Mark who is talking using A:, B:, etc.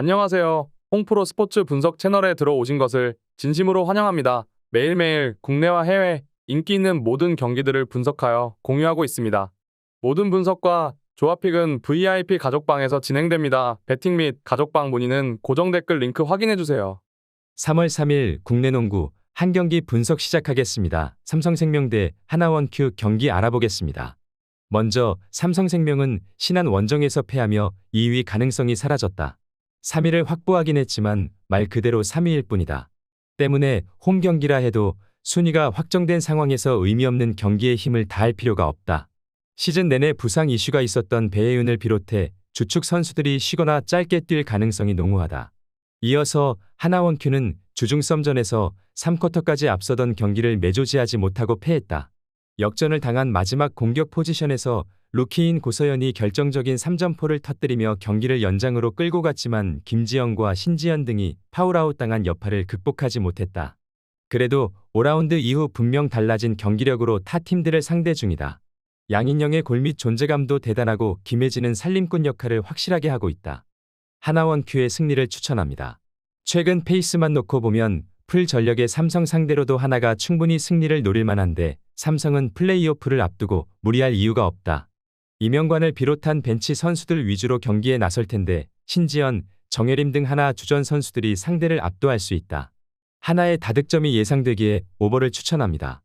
A: 안녕하세요. 홍프로 스포츠 분석 채널에 들어오신 것을 진심으로 환영합니다. 매일매일 국내와 해외 인기 있는 모든 경기들을 분석하여 공유하고 있습니다. 모든 분석과 조합픽은 VIP 가족방에서 진행됩니다. 배팅 및 가족방 문의는 고정 댓글 링크 확인해주세요.
B: 3월 3일 국내 농구 한 경기 분석 시작하겠습니다. 삼성생명 대 하나원큐 경기 알아보겠습니다. 먼저 삼성생명은 신한 원정에서 패하며 2위 가능성이 사라졌다. 3위를 확보하긴 했지만 말 그대로 3위일 뿐이다. 때문에 홈 경기라 해도 순위가 확정된 상황에서 의미 없는 경기에 힘을 다할 필요가 없다. 시즌 내내 부상 이슈가 있었던 배혜윤을 비롯해 주축 선수들이 쉬거나 짧게 뛸 가능성이 농후하다. 이어서 하나원큐는 주중 썸전에서 3쿼터까지 앞서던 경기를 매조지하지 못하고 패했다. 역전을 당한 마지막 공격 포지션에서 루키인 고서연이 결정적인 3점포를 터뜨리며 경기를 연장으로 끌고 갔지만 김지영과 신지연 등이 파울아웃 당한 여파를 극복하지 못했다. 그래도 5라운드 이후 분명 달라진 경기력으로 타 팀들을 상대 중이다. 양인영의 골밑 존재감도 대단하고 김혜진은 살림꾼 역할을 확실하게 하고 있다. 하나원 큐의 승리를 추천합니다. 최근 페이스만 놓고 보면 풀 전력의 삼성 상대로도 하나가 충분히 승리를 노릴 만한데 삼성은 플레이오프를 앞두고 무리할 이유가 없다. 이명관을 비롯한 벤치 선수들 위주로 경기에 나설 텐데 신지연, 정예림 등 하나 주전 선수들이 상대를 압도할 수 있다. 하나의 다득점이 예상되기에 오버를 추천합니다.